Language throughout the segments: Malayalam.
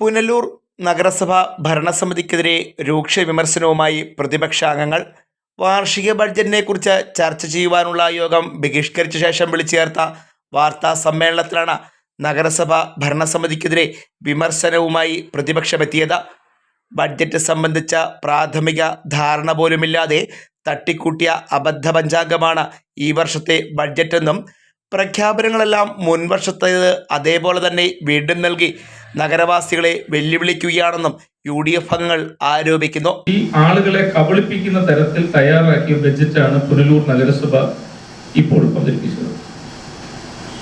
പുനലൂർ നഗരസഭ ഭരണസമിതിക്കെതിരെ രൂക്ഷ വിമർശനവുമായി പ്രതിപക്ഷാംഗങ്ങൾ വാർഷിക ബഡ്ജറ്റിനെക്കുറിച്ച് ചർച്ച ചെയ്യുവാനുള്ള യോഗം ബഹിഷ്കരിച്ച ശേഷം വിളിച്ചു ചേർത്ത വാർത്താ സമ്മേളനത്തിലാണ് നഗരസഭ ഭരണസമിതിക്കെതിരെ വിമർശനവുമായി പ്രതിപക്ഷമെത്തിയത്. ബഡ്ജറ്റ് സംബന്ധിച്ച പ്രാഥമിക ധാരണ പോലുമില്ലാതെ തട്ടിക്കൂട്ടിയ അബദ്ധ പഞ്ചാംഗമാണ് ഈ വർഷത്തെ ബഡ്ജറ്റെന്നും പ്രഖ്യാപനങ്ങളെല്ലാം മുൻവർഷത്തേത് അതേപോലെ തന്നെ വീണ്ടും നൽകി നഗരവാസികളെ വെല്ലുവിളിക്കുകയാണെന്നും യു ഡി എഫ് അംഗങ്ങൾ ആരോപിക്കുന്നു. ഈ ആളുകളെ കബളിപ്പിക്കുന്ന തരത്തിൽ തയ്യാറാക്കിയ ബജറ്റാണ് പുനലൂർ നഗരസഭ ഇപ്പോൾ അവതരിപ്പിച്ചത്.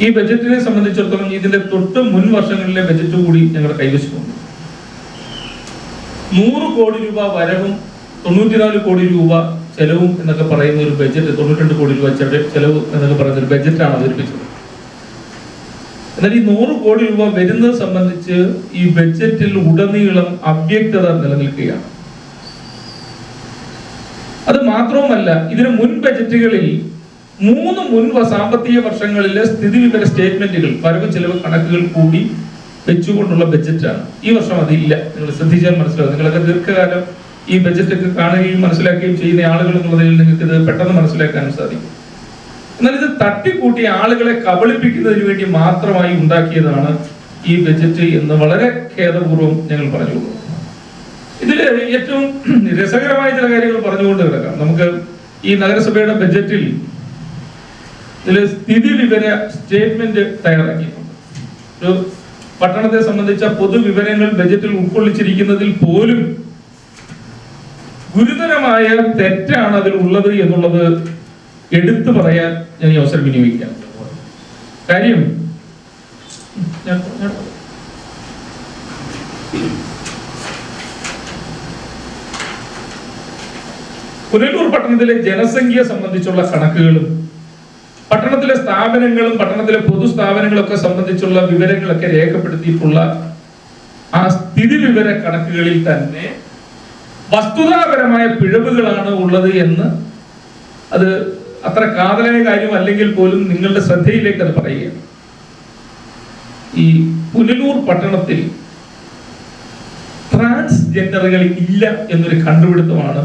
ഈ ബജറ്റിനെ സംബന്ധിച്ചിടത്തോളം ഇതിന്റെ തൊട്ട് മുൻ വർഷങ്ങളിലെ ബജറ്റ് കൂടി ഞങ്ങളുടെ കൈവശമുണ്ട്. നൂറ് കോടി രൂപ വരവും തൊണ്ണൂറ്റിനാല് കോടി രൂപ ചെലവും എന്നൊക്കെ പറയുന്ന ഒരു ബജറ്റ് തൊണ്ണൂറ്റി കോടി രൂപ ചെല- ചെലവ് എന്നൊക്കെ പറയുന്ന ഒരു ബജറ്റാണ് അവതരിപ്പിച്ചത്. എന്നാൽ ഈ നൂറ് കോടി രൂപ വരുന്നത് സംബന്ധിച്ച് ഈ ബഡ്ജറ്റിൽ ഉടനീളം അവ്യക്തത നിലനിൽക്കുകയാണ്. അത് മാത്രവുമല്ല ഇതിന് മുൻ ബജറ്റുകളിൽ മൂന്ന് മുൻ സാമ്പത്തിക വർഷങ്ങളിലെ സ്ഥിതി വിവര സ്റ്റേറ്റ്മെന്റുകൾ വരവ് ചെലവ് കണക്കുകൾ കൂടി വെച്ചുകൊണ്ടുള്ള ബജറ്റാണ് ഈ വർഷം അതില്ല നിങ്ങൾ ശ്രദ്ധിച്ചാൽ മനസ്സിലാവും. നിങ്ങളൊക്കെ ദീർഘകാലം ഈ ബജറ്റൊക്കെ കാണുകയും മനസ്സിലാക്കുകയും ചെയ്യുന്ന ആളുകൾ എന്നുള്ളതിൽ നിങ്ങൾക്ക് ഇത് പെട്ടെന്ന് മനസ്സിലാക്കാനും സാധിക്കും. എന്നാൽ ഇത് തട്ടിക്കൂട്ടി ആളുകളെ കബളിപ്പിക്കുന്നതിന് വേണ്ടി മാത്രമായി ഉണ്ടാക്കിയതാണ് ഈ ബജറ്റ് എന്ന് വളരെ ഖേദപൂർവം ഞങ്ങൾ പറഞ്ഞു ഇതിൽ ഏറ്റവും രസകരമായ ചില കാര്യങ്ങൾ പറഞ്ഞുകൊണ്ട് കിടക്കാം. നമുക്ക് ഈ നഗരസഭയുടെ ബജറ്റിൽ ഇതിലെ സ്ഥിതി വിവര സ്റ്റേറ്റ്മെന്റ് തയ്യാറാക്കിയിട്ടുണ്ട്. ഒരു പട്ടണത്തെ സംബന്ധിച്ച പൊതുവിവരങ്ങൾ ബജറ്റിൽ ഉൾക്കൊള്ളിച്ചിരിക്കുന്നതിൽ പോലും ഗുരുതരമായ തെറ്റാണ് അതിൽ ഉള്ളത് എന്നുള്ളത് എടുത്തു പറയാൻ ഞാൻ ഈ അവസരം വിനിയോഗിക്കാം. കാര്യം പുനലൂർ പട്ടണത്തിലെ ജനസംഖ്യ സംബന്ധിച്ചുള്ള കണക്കുകളും പട്ടണത്തിലെ സ്ഥാപനങ്ങളും പട്ടണത്തിലെ പൊതു സ്ഥാപനങ്ങളൊക്കെ സംബന്ധിച്ചുള്ള വിവരങ്ങളൊക്കെ രേഖപ്പെടുത്തിയിട്ടുള്ള ആ സ്ഥിതി വിവര കണക്കുകളിൽ തന്നെ വസ്തുതാപരമായ പിഴവുകളാണ് ഉള്ളത് എന്ന് അത് അത്ര കാതലായ കാര്യം അല്ലെങ്കിൽ പോലും നിങ്ങളുടെ ശ്രദ്ധയിലേക്ക് അത് പറയുകയാണ്. ഈ പുനലൂർ പട്ടണത്തിൽ ട്രാൻസ്ജെൻഡറുകൾ ഇല്ല എന്നൊരു കണ്ടുപിടുത്തമാണ്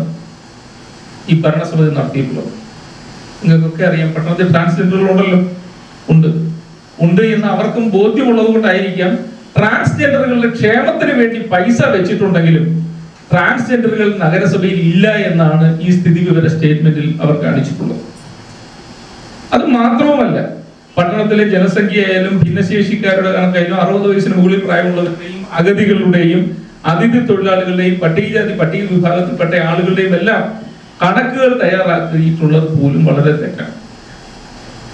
ഈ ഭരണസമിതി നടത്തിയിട്ടുള്ളത്. നിങ്ങൾക്കൊക്കെ അറിയാം പട്ടണത്തിൽ ട്രാൻസ്ജെൻഡറുകൾ ഉണ്ടല്ലോ. ഉണ്ട്. ഉണ്ട് എന്ന് അവർക്കും ബോധ്യമുള്ളത് കൊണ്ടായിരിക്കാം ട്രാൻസ്ജെൻഡറുകളുടെ ക്ഷേമത്തിന് വേണ്ടി പൈസ വെച്ചിട്ടുണ്ടെങ്കിലും ട്രാൻസ്ജെൻഡറുകൾ നഗരസഭയിൽ ഇല്ല എന്നാണ് ഈ സ്ഥിതി വിവര സ്റ്റേറ്റ്മെന്റിൽ അവർ കാണിച്ചിട്ടുള്ളത്. അത് മാത്രവുമല്ല പട്ടണത്തിലെ ജനസംഖ്യയായാലും ഭിന്നശേഷിക്കാരുടെ കണക്കായാലും അറുപത് വയസ്സിന് മുകളിൽ പ്രായമുള്ളവരുടെയും അഗതികളുടെയും അതിഥി തൊഴിലാളികളുടെയും പട്ടികജാതി പട്ടിക വിഭാഗത്തിൽപ്പെട്ട ആളുകളുടെയും എല്ലാം കണക്കുകൾ തയ്യാറാക്കിയിട്ടുള്ളത് പോലും വളരെ തെറ്റാണ്.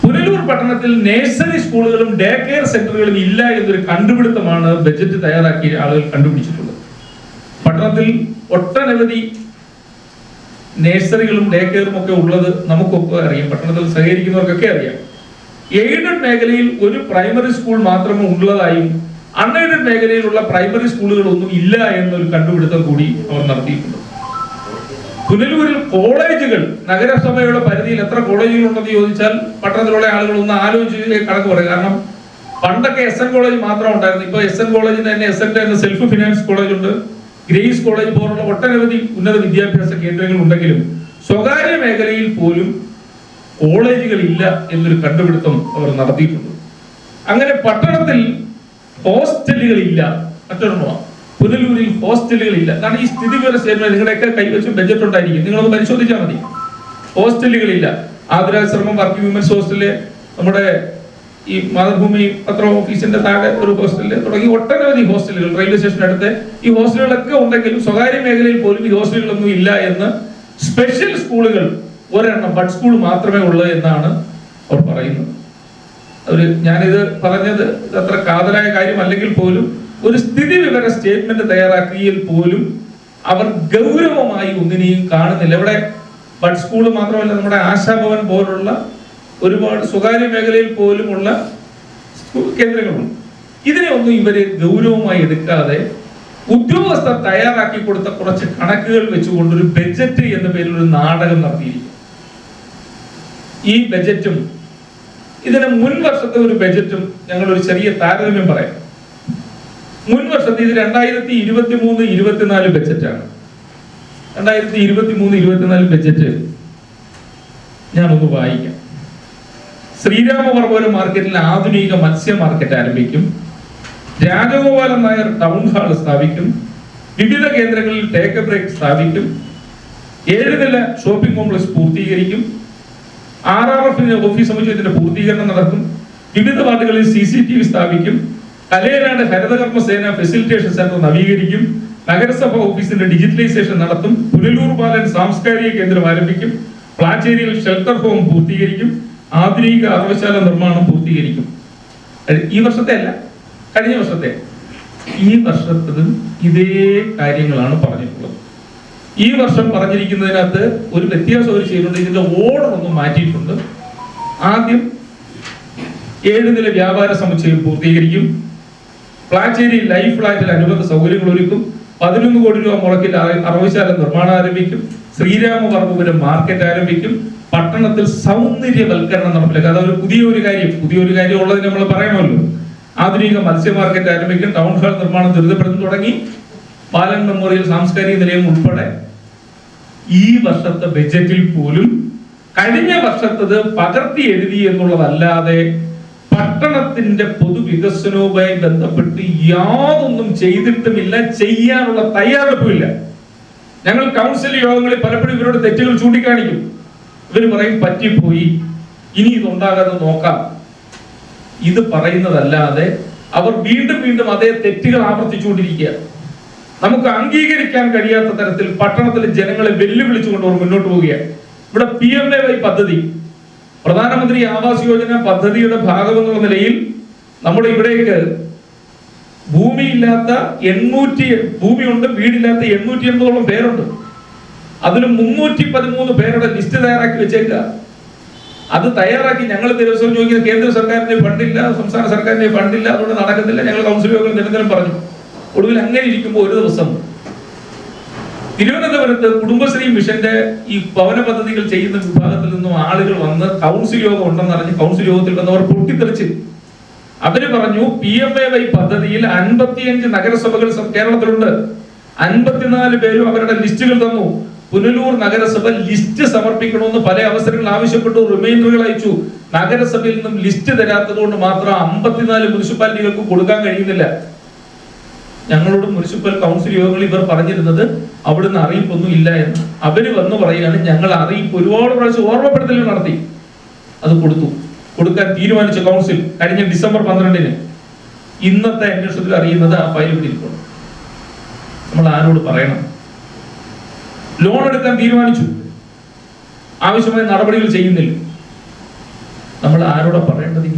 പുനലൂർ പട്ടണത്തിൽ നേഴ്സറി സ്കൂളുകളും ഡേ കെയർ സെന്ററുകളും ഇല്ല എന്നൊരു കണ്ടുപിടുത്തമാണ് ബജറ്റ് തയ്യാറാക്കിയ ആളുകൾ കണ്ടുപിടിച്ചിട്ടുള്ളത്. പട്ടണത്തിൽ ഒട്ടനവധി നേഴ്സറികളും ഡേ കെയറും ഒക്കെ ഉള്ളത് നമുക്കൊക്കെ അറിയാം. പട്ടണത്തിൽ സഹകരിക്കുന്നവർക്കൊക്കെ അറിയാം. എയ്ഡഡ് മേഖലയിൽ ഒരു പ്രൈമറി സ്കൂൾ മാത്രമേ ഉള്ളതായും അൺഎയ്ഡഡ് മേഖലയിലുള്ള പ്രൈമറി സ്കൂളുകളൊന്നും ഇല്ല എന്നൊരു കണ്ടുപിടുത്തം കൂടി അവർ നടത്തിയിട്ടുണ്ട്. പുനലൂരിൽ കോളേജുകൾ നഗരസഭയുടെ പരിധിയിൽ എത്ര കോളേജുകൾ ഉണ്ടെന്ന് ചോദിച്ചാൽ പട്ടണത്തിലുള്ള ആളുകൾ ഒന്ന് ആലോചിച്ച് കണക്ക് പറയും. കാരണം പണ്ടൊക്കെ എസ് എൻ കോളേജ് മാത്രം ഉണ്ടായിരുന്നു. ഇപ്പൊ എസ് എൻ കോളേജിന് തന്നെ എസ് എൻ തന്നെ സെൽഫ് ഫിനാൻസ് കോളേജ് ഉണ്ട് ഗ്രേസ് കോളേജ് പോലുള്ള ഒട്ടനവധി ഉന്നത വിദ്യാഭ്യാസ കേന്ദ്രങ്ങൾ ഉണ്ടെങ്കിലും സ്വകാര്യ മേഖലയിൽ പോലും കോളേജുകൾ ഇല്ല എന്നൊരു കണ്ടുപിടുത്തം അവർ നടത്തിയിട്ടുണ്ട്. അങ്ങനെ പട്ടണത്തിൽ ഹോസ്റ്റലുകൾ ഇല്ല മറ്റൊരെണ്ണമാണ് പുനലൂരിൽ ഹോസ്റ്റലുകൾ ഇല്ല കാരണം ഈ സ്ഥിതി വിവര സേവനം. നിങ്ങളുടെയൊക്കെ കൈവശം ബജറ്റ് ഉണ്ടായിരിക്കും. നിങ്ങളൊന്ന് പരിശോധിച്ചാൽ മതി. ഹോസ്റ്റലുകൾ ഇല്ല ആതുരാശ്രമം വർക്കിംഗ് വിമൻസ് ഹോസ്റ്റലിൽ നമ്മുടെ ഈ മാതൃഭൂമി പത്ര ഓഫീസിന്റെ താഴെ ഒരു ഹോസ്റ്റലിൽ തുടങ്ങി ഒട്ടനവധി ഹോസ്റ്റലുകൾ റെയിൽവേ സ്റ്റേഷൻ അടുത്ത് ഈ ഹോസ്റ്റലുകളൊക്കെ ഉണ്ടെങ്കിലും സ്വകാര്യ മേഖലയിൽ പോലും ഈ ഹോസ്റ്റലുകളൊന്നും ഇല്ല എന്ന് സ്പെഷ്യൽ സ്കൂളുകൾ ഒരെണ്ണം ബഡ് സ്കൂൾ മാത്രമേ ഉള്ളൂ എന്നാണ് അവർ പറയുന്നത്. അവർ ഞാനിത് പറഞ്ഞത് അത്ര കാതലായ കാര്യം അല്ലെങ്കിൽ പോലും ഒരു സ്ഥിതി വിവര സ്റ്റേറ്റ്മെന്റ് തയ്യാറാക്കിയിൽ പോലും അവർ ഗൗരവമായി ഒന്നിനെയും കാണുന്നില്ല. ഇവിടെ ബഡ് സ്കൂൾ മാത്രമല്ല നമ്മുടെ ആശാഭവൻ പോലുള്ള ഒരുപാട് സ്വകാര്യ മേഖലയിൽ പോലുമുള്ള കേന്ദ്രങ്ങളുണ്ട്. ഇതിനെ ഒന്നും ഇവർ ഗൗരവമായി എടുക്കാതെ ഉദ്യോഗസ്ഥർ തയ്യാറാക്കി കൊടുത്ത കുറച്ച് കണക്കുകൾ വെച്ചുകൊണ്ട് ഒരു ബജറ്റ് എന്ന പേരിൽ ഒരു നാടകം നടത്തിയിരിക്കും ഈ ബജറ്റും ഇതിന് മുൻ വർഷത്തെ ഒരു ബജറ്റും ഞങ്ങൾ ഒരു ചെറിയ താരതമ്യം പറയാം. മുൻ വർഷത്തെ ഇത് രണ്ടായിരത്തി ഇരുപത്തി മൂന്ന് ഇരുപത്തിനാല് ബജറ്റാണ് രണ്ടായിരത്തി ഇരുപത്തി മൂന്ന് ഇരുപത്തിനാല് ബജറ്റ് ഞാനൊന്ന് വായിക്കാം. ശ്രീരാമവർമ്മപുരം മാർക്കറ്റിൽ ആധുനിക മത്സ്യ മാർക്കറ്റ് ആരംഭിക്കും. രാജഗോപാലൻ നായർ ടൗൺ ഹാൾ സ്ഥാപിക്കും. വിവിധ കേന്ദ്രങ്ങളിൽ ടേക്ക് ബ്രേക്ക് സ്ഥാപിക്കും. ഏഴ് നില ഷോപ്പിംഗ് കോംപ്ലക്സ് പൂർത്തീകരിക്കും. ആർ ആർ എഫിന്റെ ഓഫീസ് സമുച്ചയത്തിന്റെ പൂർത്തീകരണം നടക്കും. വിവിധ വാർഡുകളിൽ സി സി ടി വി സ്ഥാപിക്കും. കലയനാട് ഹരിതകർമ്മ സേന ഫെസിലിറ്റേഷൻ സെന്റർ നവീകരിക്കും. നഗരസഭ ഓഫീസിന്റെ ഡിജിറ്റലൈസേഷൻ നടത്തും. പുനലൂർ ബാലൻ സാംസ്കാരിക കേന്ദ്രം ആരംഭിക്കും. പ്ലാച്ചേരിയിൽ ഷെൽട്ടർ ഹോം പൂർത്തീകരിക്കും. ആധുനിക അറവശാല നിർമ്മാണം പൂർത്തീകരിക്കും. ഈ വർഷത്തെ അല്ല കഴിഞ്ഞ വർഷത്തെ. ഈ വർഷത്തതും ഇതേ കാര്യങ്ങളാണ് പറഞ്ഞിട്ടുള്ളത്. ഈ വർഷം പറഞ്ഞിരിക്കുന്നതിനകത്ത് ഒരു വ്യത്യാസം അവർ ചെയ്യുന്നുണ്ട്. ഇതിന്റെ ഓർഡർ ഒന്ന് മാറ്റിയിട്ടുണ്ട്. ആദ്യം ഏഴ് നില വ്യാപാര സമുച്ചയം പൂർത്തീകരിക്കും. പ്ലാച്ചേരി ലൈഫ് ഫ്ലാറ്റിൽ അനുബന്ധ സൗകര്യങ്ങൾ ഒരുക്കും. പതിനൊന്ന് കോടി രൂപ മുടക്കിൽ അറ- അറവശാല നിർമ്മാണം ആരംഭിക്കും ശ്രീരാമവർമ്മപുരം മാർക്കറ്റ് ആരംഭിക്കും. പട്ടണത്തിൽ സൗന്ദര്യവൽക്കരണം നടപ്പിലാക്കുക അതൊരു പുതിയൊരു കാര്യം. പുതിയൊരു കാര്യം ഉള്ളത് നമ്മൾ പറയണമല്ലോ. ആധുനിക മത്സ്യ മാർക്കറ്റ് ആരംഭിക്കും. ടൗൺ ഹാൾ നിർമ്മാണം ത്വരിതപ്പെടുത്തി തുടങ്ങി. പാലൻ മെമ്മോറിയൽ സാംസ്കാരിക നിലയം ഉൾപ്പെടെ ഈ വർഷത്തെ ബജറ്റിൽ പോലും കഴിഞ്ഞ വർഷത്തത് പകർത്തി എഴുതി എന്നുള്ളതല്ലാതെ പട്ടണത്തിന്റെ പൊതുവികസനവുമായി ബന്ധപ്പെട്ട് യാതൊന്നും ചെയ്തിട്ടുമില്ല ചെയ്യാനുള്ള തയ്യാറെടുപ്പില്ല ഞങ്ങൾ കൗൺസിൽ യോഗങ്ങളിൽ പലപ്പോഴും ഇവരോട് തെറ്റുകൾ ചൂണ്ടിക്കാണിക്കും. ഇവർ പറയും പറ്റിപ്പോയി. ഇനി ഇതുണ്ടാകാതെ നോക്കാം. ഇത് പറയുന്നതല്ലാതെ അവർ വീണ്ടും വീണ്ടും അതേ തെറ്റുകൾ ആവർത്തിച്ചുകൊണ്ടിരിക്കുക നമുക്ക് അംഗീകരിക്കാൻ കഴിയാത്ത തരത്തിൽ പട്ടണത്തിലെ ജനങ്ങളെ വെല്ലുവിളിച്ചുകൊണ്ട് അവർ മുന്നോട്ട് പോവുകയാണ്. ഇവിടെ പി എം എ വൈ പദ്ധതി. പ്രധാനമന്ത്രി ആവാസ് യോജന പദ്ധതിയുടെ ഭാഗമെന്നുള്ള നിലയിൽ നമ്മുടെ ഇവിടേക്ക് ഭൂമിയില്ലാത്ത എണ്ണൂറ്റി ഭൂമിയുണ്ട് വീടില്ലാത്ത എണ്ണൂറ്റി എൺപതോളം പേരുണ്ട്. അതിൽ മുന്നൂറ്റി പതിമൂന്ന് പേരുടെ ലിസ്റ്റ് തയ്യാറാക്കി വെച്ചേക്കുക. അത് തയ്യാറാക്കി ഞങ്ങൾ ദിവസവും ചോദിക്കുന്ന കേന്ദ്ര സർക്കാരിന്റെ ഫണ്ടില്ല സംസ്ഥാന സർക്കാരിന്റെ ഫണ്ടില്ല അതുകൊണ്ട് നടക്കുന്നില്ല ഞങ്ങൾ കൗൺസിൽ യോഗം നിരന്തരം പറഞ്ഞു. ഒടുവിൽ അങ്ങനെ ഇരിക്കുമ്പോൾ ഒരു ദിവസം തിരുവനന്തപുരത്ത് കുടുംബശ്രീ മിഷന്റെ ഈ ഭവന പദ്ധതികൾ ചെയ്യുന്ന വിഭാഗത്തിൽ നിന്നും ആളുകൾ വന്ന് കൗൺസിൽ യോഗം ഉണ്ടെന്ന് അറിഞ്ഞ് കൗൺസിൽ യോഗത്തിൽ വന്നവർ പൊട്ടിത്തെറിച്ച് അവർ പറഞ്ഞു പി എം എ വൈ പദ്ധതിയിൽ അൻപത്തിയഞ്ച് നഗരസഭകൾ കേരളത്തിലുണ്ട്. അൻപത്തിനാല് പേരും അവരുടെ ലിസ്റ്റുകൾ തന്നു. പുനലൂർ നഗരസഭ ലിസ്റ്റ് സമർപ്പിക്കണമെന്ന് പല അവസരങ്ങളിൽ ആവശ്യപ്പെട്ടു റിമൈൻഡറുകൾ അയച്ചു. നഗരസഭയിൽ നിന്നും ലിസ്റ്റ് തരാത്തത് കൊണ്ട് മാത്രം അമ്പത്തിനാല് മുനിസിപ്പാലിറ്റികൾക്ക് കൊടുക്കാൻ കഴിയുന്നില്ല. ഞങ്ങളോട് മുനിസിപ്പൽ കൗൺസിൽ യോഗങ്ങളിൽ ഇവർ പറഞ്ഞിരുന്നത് അവിടുന്ന് അറിയിപ്പൊന്നും ഇല്ല എന്ന്. അവർ വന്ന് പറയുകയാണ് ഞങ്ങൾ അറിയിപ്പ് ഒരുപാട് പ്രാവശ്യം ഓർമ്മപ്പെടുത്തൽ നടത്തി. അത് കൊടുത്തു. കൊടുക്കാൻ തീരുമാനിച്ച കൗൺസിൽ കഴിഞ്ഞ ഡിസംബർ പന്ത്രണ്ടിന് ഇന്നത്തെ അന്വേഷണത്തിൽ അറിയുന്നത് ആ ഫയൽ ഇവിടെ നമ്മൾ ആരോട് പറയണം? ലോൺ എടുക്കാൻ തീരുമാനിച്ചു. ആവശ്യമായ നടപടികൾ ചെയ്യുന്നില്ല. നമ്മൾ ആരോടെ പറയേണ്ടത്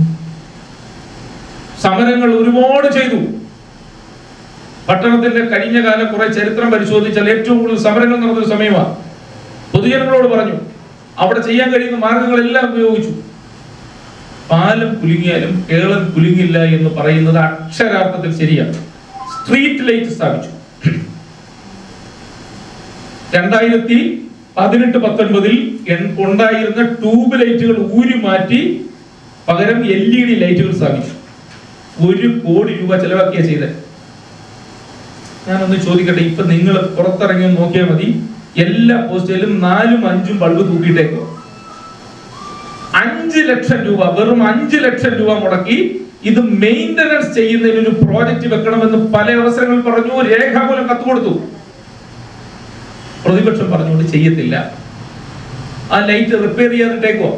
സമരങ്ങൾ ഒരുപാട് ചെയ്തു. പട്ടണത്തിന്റെ കഴിഞ്ഞ കാലം കുറെ ചരിത്രം പരിശോധിച്ചാൽ ഏറ്റവും കൂടുതൽ സമരങ്ങൾ നടന്നൊരു സമയമാണ്. പൊതുജനങ്ങളോട് പറഞ്ഞു അവിടെ ചെയ്യാൻ കഴിയുന്ന മാർഗങ്ങളെല്ലാം ഉപയോഗിച്ചു. പാലം കുലുങ്ങിയാലും കേരളം കുലുങ്ങില്ല എന്ന് പറയുന്നത് അക്ഷരാർത്ഥത്തിൽ ശരിയാണ്. സ്ട്രീറ്റ് ലൈറ്റ് സ്ഥാപിച്ചു. രണ്ടായിരത്തി പതിനെട്ട് പത്തൊൻപതിൽ ഉണ്ടായിരുന്ന ട്യൂബ് ലൈറ്റുകൾ ഊരി മാറ്റി പകരം എൽ ഇ ഡി ലൈറ്റുകൾ സ്ഥാപിച്ചു. ഒരു കോടി രൂപ ചെലവാക്കിയ ചെയ്തത്. ഞാനൊന്ന് ചോദിക്കട്ടെ ഇപ്പൊ നിങ്ങൾ പുറത്തിറങ്ങി നോക്കിയാൽ മതി. എല്ലാ പോസ്റ്റിലും നാലും അഞ്ചും ബൾബ് തൂക്കിയിട്ടേക്കോ ലക്ഷം രൂപ വെറും അഞ്ച് ലക്ഷം രൂപ മുടക്കി ഇത് മെയിന്റനൻസ് ചെയ്യുന്നതിന് ഒരു പ്രോജക്റ്റ് വെക്കണമെന്ന് പല അവസരങ്ങൾ പറഞ്ഞു രേഖാമൂലം കത്ത് കൊടുത്തു. പ്രതിപക്ഷം പറഞ്ഞുകൊണ്ട് ചെയ്യത്തില്ല. ആ ലൈറ്റ് റിപ്പയർ ചെയ്യാതിട്ടേക്കോ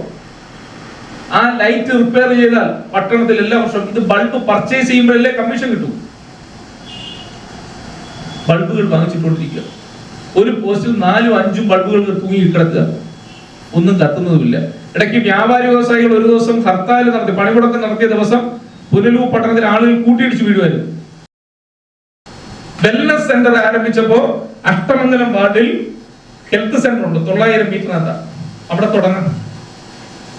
ആ ലൈറ്റ് റിപ്പയർ ചെയ്താൽ പട്ടണത്തിൽ എല്ലാ വർഷവും ഇത് ബൾബ് പർച്ചേസ് ചെയ്യുമ്പോഴല്ലേ കമ്മീഷൻ കിട്ടും. ബൾബുകൾ വാങ്ങിച്ചിട്ടുകൊണ്ടിരിക്കുക ഒരു പോസ്റ്റിൽ നാലും അഞ്ചും ബൾബുകൾ തൂങ്ങി കിടക്കുക. ഒന്നും കത്തുന്നതുമില്ല. ഇടയ്ക്ക് വ്യാപാരി വ്യവസായികൾ ഒരു ദിവസം ഹർത്താൽ നടത്തി പണിമുടക്കം നടത്തിയ ദിവസം പുനലൂർ പട്ടണത്തിൽ ആളുകൾ കൂട്ടിയിടിച്ച് വീഴുമായിരുന്നു. വെൽനസ് സെന്റർ ആരംഭിച്ചപ്പോ അഷ്ടമംഗലം വാർഡിൽ ഹെൽത്ത് സെന്റർ ഉണ്ട് തൊള്ളായിരം മീറ്ററിനകത്ത് അവിടെ തുടങ്ങാം.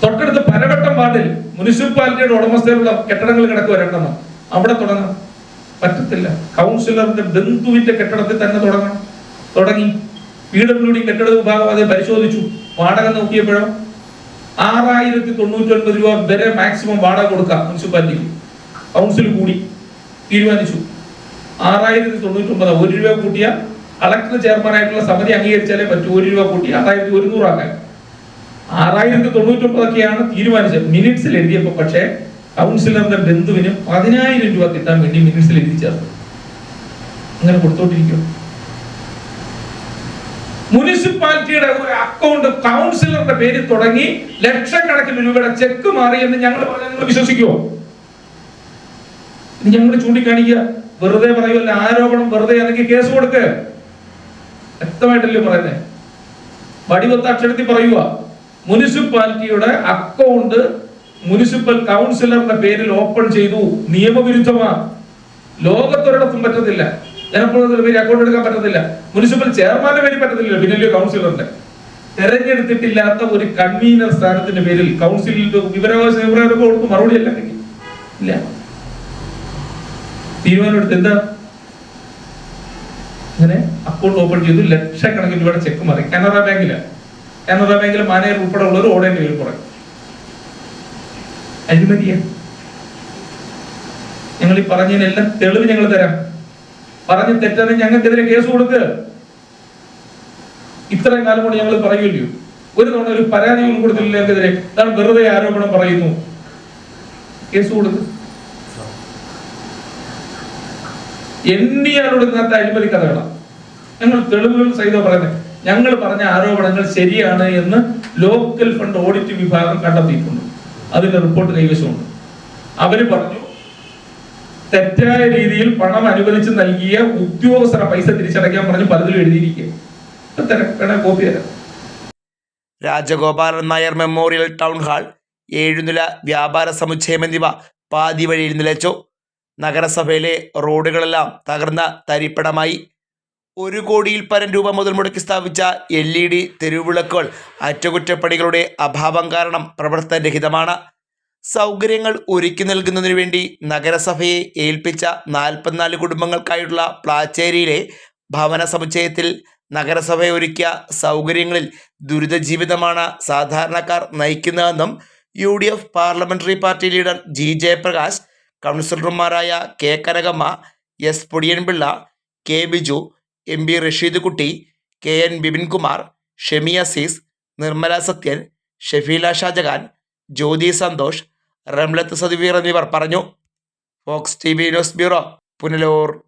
തൊട്ടടുത്ത് പരവട്ടം വാർഡിൽ മുനിസിപ്പാലിറ്റിയുടെ ഉടമസ്ഥയിലുള്ള കെട്ടിടങ്ങൾ കിടക്കുക രണ്ടെണ്ണം. അവിടെ തുടങ്ങാം. പറ്റത്തില്ല. കൗൺസിലറിന്റെ ബന്ധുവിന്റെ കെട്ടിടത്തിൽ തന്നെ തുടങ്ങാം. തുടങ്ങി. പി ഡബ്ല്യു ഡി കെട്ടിട വിഭാഗം അത് പരിശോധിച്ചു. വാടക നോക്കിയപ്പോഴോ ആറായിരത്തി തൊണ്ണൂറ്റി ഒൻപത് രൂപ വരെ മാക്സിമം വാടക കൊടുക്കാം മുനിസിപ്പാലിറ്റിക്ക്. കൗൺസിൽ കൂടി തീരുമാനിച്ചു. ആറായിരത്തി തൊണ്ണൂറ്റി ഒമ്പത് ഒരു രൂപ കൂട്ടിയ കളക്ടർ ചെയർമാനായിട്ടുള്ള സമിതി അംഗീകരിച്ചാലേ പറ്റൂ. ഒരു രൂപ കൂട്ടി ആറായിരത്തി ഒരുന്നൂറാക്കാൻ ആറായിരത്തി തൊണ്ണൂറ്റി ഒമ്പതൊക്കെയാണ് തീരുമാനിച്ചത് മിനിറ്റ്സിൽ എഴുതിയപ്പോൾ പക്ഷേ കൗൺസിലറിന്റെ ബന്ധുവിന് പതിനായിരം രൂപ കിട്ടാൻ വേണ്ടി മിനിറ്റ്സിൽ എഴുതി ചേർത്തു അങ്ങനെ കൊടുത്തോണ്ടിരിക്കും മുനിസിപ്പാലിറ്റിയുടെ ഒരു അക്കൗണ്ട് കൗൺസിലറുടെ പേരിൽ തുടങ്ങി ലക്ഷക്കണക്കിന് രൂപയുടെ ചെക്ക് മാറി എന്ന് ഞങ്ങൾ വിശ്വസിക്കുമോ ഞങ്ങൾ ചൂണ്ടിക്കാണിക്കുക. വെറുതെ പറയുമല്ല ആരോപണം വെറുതെ അല്ലെങ്കിൽ കേസ് കൊടുക്ക്. വ്യക്തമായിട്ടല്ലേ പറയുന്നേ? വടിവത്ത അക്ഷരത്തിൽ പറയുക മുനിസിപ്പാലിറ്റിയുടെ അക്കൗണ്ട് മുനിസിപ്പൽ കൗൺസിലറുടെ പേരിൽ ഓപ്പൺ ചെയ്തു. നിയമവിരുദ്ധമാണ്. ലോകത്തൊരിടത്തും പറ്റത്തില്ല. ജനപ്രതിനിധിയുടെ പേര് അക്കൗണ്ട് എടുക്കാൻ പറ്റത്തില്ല. മുനിസിപ്പൽ ചെയർമാന്റെ പേര് പറ്റത്തില്ല പിന്നല്ലോ കൗൺസിലറിന്റെ തെരഞ്ഞെടുത്തിട്ടില്ലാത്ത ഒരു കൺവീനർ സ്ഥാനത്തിന്റെ പേരിൽ കൗൺസിലിൽ വിവരാവകാശ വിവരം കൊടുത്ത് മറുപടി അല്ല ഇല്ല. തീരുമാനമെടുത്ത് എന്താ? അങ്ങനെ അക്കൗണ്ട് ഓപ്പൺ ചെയ്തു ലക്ഷക്കണക്കിന് രൂപയുടെ ചെക്ക് മാറി. കാനറ ബാങ്കിൽ. കാനറ ബാങ്കിൽ മാനേജർ ഉൾപ്പെടെ ഉള്ളവർ ഓടേണ്ടി വരും കുറെ അഴിമതിയ. ഞങ്ങൾ ഈ പറഞ്ഞതിനെല്ലാം തെളിവ് ഞങ്ങൾ തരാം. പറഞ്ഞ് തെറ്റാതെ ഞങ്ങൾക്കെതിരെ കേസ് കൊടുക്ക്. ഇത്രയും കാലം കൊണ്ട് ഞങ്ങൾ പറയൂല്ലോ ഒരു തവണ ഒരു പരാതി പോലും കൊടുത്തില്ല ഞങ്ങൾക്കെതിരെ. താൻ വെറുതെ ആരോപണം പറയുന്നു. കേസ് കൊടുക്ക്. എണ്ണിയാൽ ഒടുങ്ങാത്ത അഴിമതി കഥകളാണ് ഞങ്ങൾ തെളിവുകൾ സഹിതം പറയുന്നത്. ഞങ്ങൾ പറഞ്ഞ ആരോപണങ്ങൾ ശരിയാണ് എന്ന് ലോക്കൽ ഫണ്ട് ഓഡിറ്റ് വിഭാഗം കണ്ടെത്തിയിട്ടുണ്ട്. അതിന്റെ റിപ്പോർട്ട് കൈവശമുണ്ട്. അവർ പറഞ്ഞു തെറ്റായ രീതിയിൽ പണം അനുവദിച്ച് നൽകിയ ഉദ്യോഗസ്ഥരെ പൈസ തിരിച്ചടയ്ക്കാൻ പറഞ്ഞ് പലതിലും എഴുതിയിരിക്കുക. കോപ്പി തരാം Rajagopalan Nair memorial town hall ഏഴുനില വ്യാപാര സമുച്ചയം എന്നിവ പാതി വഴിയിൽ നിലച്ചു. നഗരസഭയിലെ റോഡുകളെല്ലാം തകർന്ന തരിപ്പടമായി ഒരു കോടിയിൽ പരം രൂപ മുതൽ മുടക്കി സ്ഥാപിച്ച എൽ ഇ ഡി തെരുവിളക്കുകൾ അറ്റകുറ്റപ്പണികളുടെ അഭാവം കാരണം പ്രവർത്തനരഹിതമാണ്. സൗകര്യങ്ങൾ ഒരുക്കി നൽകുന്നതിനു വേണ്ടി നഗരസഭയെ ഏൽപ്പിച്ച നാൽപ്പത്തിനാല് കുടുംബങ്ങൾക്കായുള്ള പ്ലാച്ചേരിയിലെ ഭവന സമുച്ചയത്തിൽ നഗരസഭ ഒരുക്കിയ സൗകര്യങ്ങളിൽ ദുരിത ജീവിതമാണ് സാധാരണക്കാർ നയിക്കുന്നതെന്നും U D F parliamentary party leader G Jayaprakash കൗൺസിലർമാരായ K Kanakamma S Podiyanpillai K Biju M B Rasheed Kutty K N Bipinkumar Shemi Azeez Nirmala Sathyan Shefeela Shajahan Jyothi Santhosh Ramlath Sadveer എന്നിവർ പറഞ്ഞു. Fox T V news bureau Punalur.